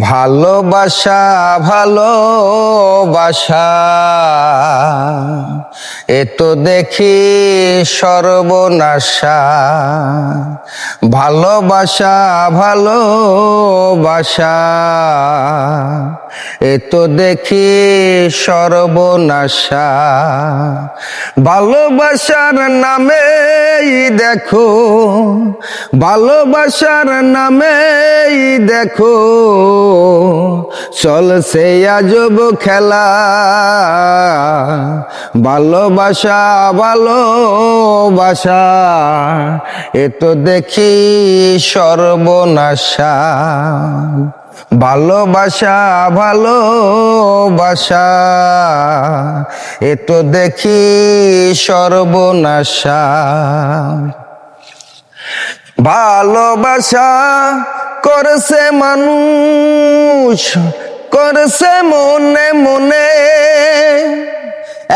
ভালোবাসা ভালোবাসা। এ তো দেখি সর্বনাশা। ভালোবাসা ভালোবাসা। এ তো দেখি সর্বনাশা। ভালোবাসার নামেই দেখো। ভালোবাসার নামেই দেখো। চলছে আজব খেলা। ভালোবাসা ভালোবাসা, এ তো দেখি সর্বনাশা। ভালোবাসা ভালোবাসা, এ তো দেখি সর্বনাশা। ভালোবাসা করছে মানুষ করছে মনে মনে।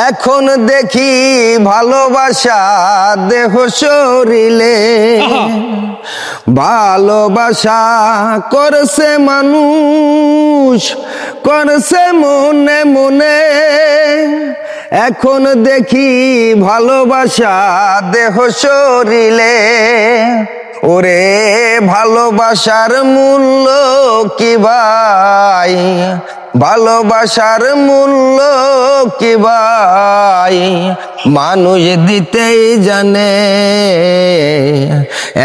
এখন দেখি ভালোবাসা দেহ শরীরে ভালোবাসা করছে মানুষ করছে মনে মনে। এখন দেখি ভালোবাসা দেহ শরীরে ওরে ভালোবাসার মূল্য কি ভাই? ভালোবাসার মূল্য কি ভাই? মানুষ দিতেই জানে,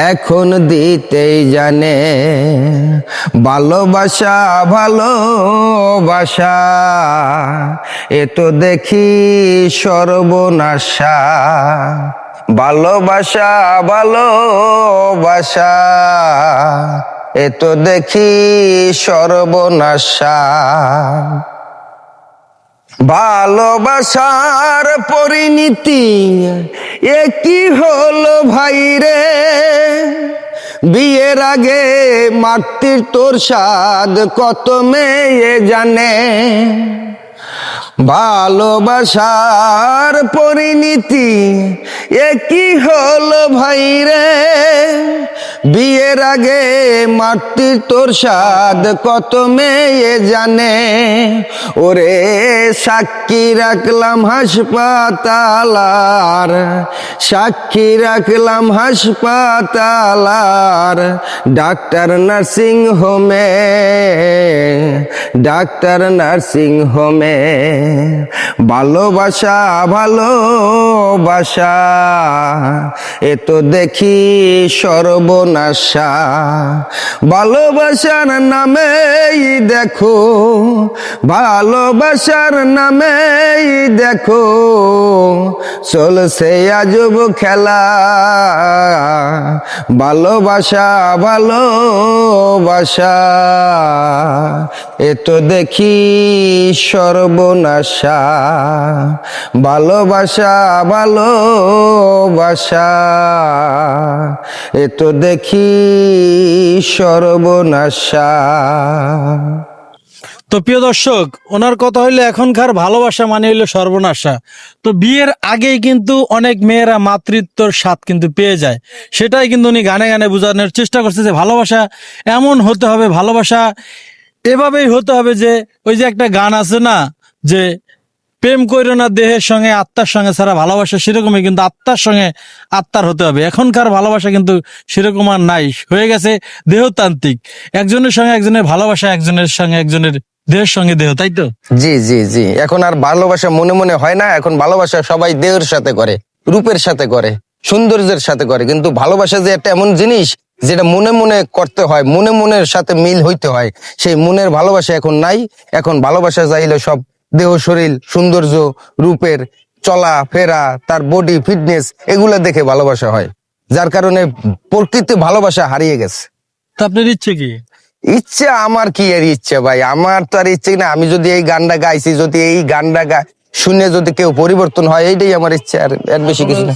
এখন দিতেই জানে। ভালোবাসা ভালোবাসা, এ তো দেখি সর্বনাশা। ভালোবাসা ভালোবাসা, এ তো দেখি সর্বনাশা। ভালোবাসার পরিণতি এ কি হলো ভাই রে। বিয়ের আগে মাতৃ তোর স্বাদ কত মেয়ে জানে। ভালোবাসার পরিণতি এ কি হলো ভাই রে? বিয়ের আগে মাতৃ তোর স্বাদ কত মেয়ে জানে? ওরে সাক্ষী রাখলাম হাসপাতালার, সাক্ষী রাখলাম হাসপাতালার, ডাক্তার, নার্সিং হোমে ডাক্তার নার্সিং হোমে। ভালোবাসা ভালোবাসা, এ তো দেখি সর্বনাশা। ভালোবাসার নামেই দেখো, ভালোবাসার নামেই দেখো, চলছে আজব খেলা। ভালোবাসা ভালোবাসা, এ তো দেখি সর্বনাশা, ভালোবাসা ভালোবাসা। এ তো দেখি সর্বনাশা। তো প্রিয় দর্শক, ওনার কথা হইল, এখনকার ভালোবাসা মানে হইল সর্বনাশা। তো বিয়ের আগেই কিন্তু অনেক মেয়েরা মাতৃত্বর স্বাদ কিন্তু পেয়ে যায়। সেটাই কিন্তু উনি গানে গানে বোঝানোর চেষ্টা করছে যে, ভালোবাসা এমন হতে হবে, ভালোবাসা এভাবেই হতে হবে যে ওই যে একটা গান আছে না, যে প্রেম কইরো না দেহের সঙ্গে, আত্মার সঙ্গে ছাড়া ভালোবাসা সেরকমই কিন্তু আত্মার সঙ্গে আত্মার হতে হবে। এখনকার ভালোবাসা কিন্তু সেরকম আর নাই। হয়ে গেছে দেহতান্ত্রিক। একজনের সঙ্গে একজনের ভালোবাসা, একজনের সঙ্গে একজনের দেহের সঙ্গে দেহ, তাই তো? জি জি জি। এখন আর ভালোবাসা মনে মনে হয় না, এখন ভালোবাসা সবাই দেহের সাথে করে, রূপের সাথে করে, সৌন্দর্যের সাথে করে। কিন্তু ভালোবাসা যে একটা এমন জিনিস যেটা মনে মনে করতে হয় মনে মনের সাথে মিল হইতে হয় সেই মনের ভালোবাসা এখন নাই এখন ভালোবাসা চাইলে সব দেহ শরীর সৌন্দর্য রূপের চলা ফেরা তার বডি ফিটনেস এগুলো দেখে ভালোবাসা হয় যার কারণে প্রকৃতি ভালোবাসা হারিয়ে গেছে। তো আপনার ইচ্ছে কি? ইচ্ছে আমার কি আর ইচ্ছে ভাই? আমার তো আর ইচ্ছে না আমি যদি এই গানটা গাইছি যদি এই গানটা গা শুনে যদি কেউ পরিবর্তন হয় এইটাই আমার ইচ্ছে আর এর বেশি কিছু না।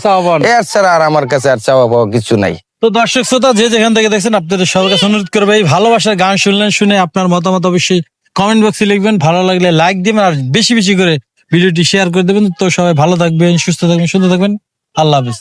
এর ছাড়া আর আমার কাছে আর চাওয়া পাওয়া কিছু নাই। তো দর্শক শ্রোতা, যে যেখান থেকে দেখছেন, আপনাদের সবার কাছে অনুরোধ করবে, এই ভালোবাসার গান শুনলেন, শুনে আপনার মতামত অবশ্যই কমেন্ট বক্সে লিখবেন। ভালো লাগলে লাইক দিবেন, আর বেশি বেশি করে ভিডিওটি শেয়ার করে দেবেন। তো সবাই ভালো থাকবেন, সুস্থ থাকবেন, সুন্দর থাকবেন। আল্লাহ হাফিজ।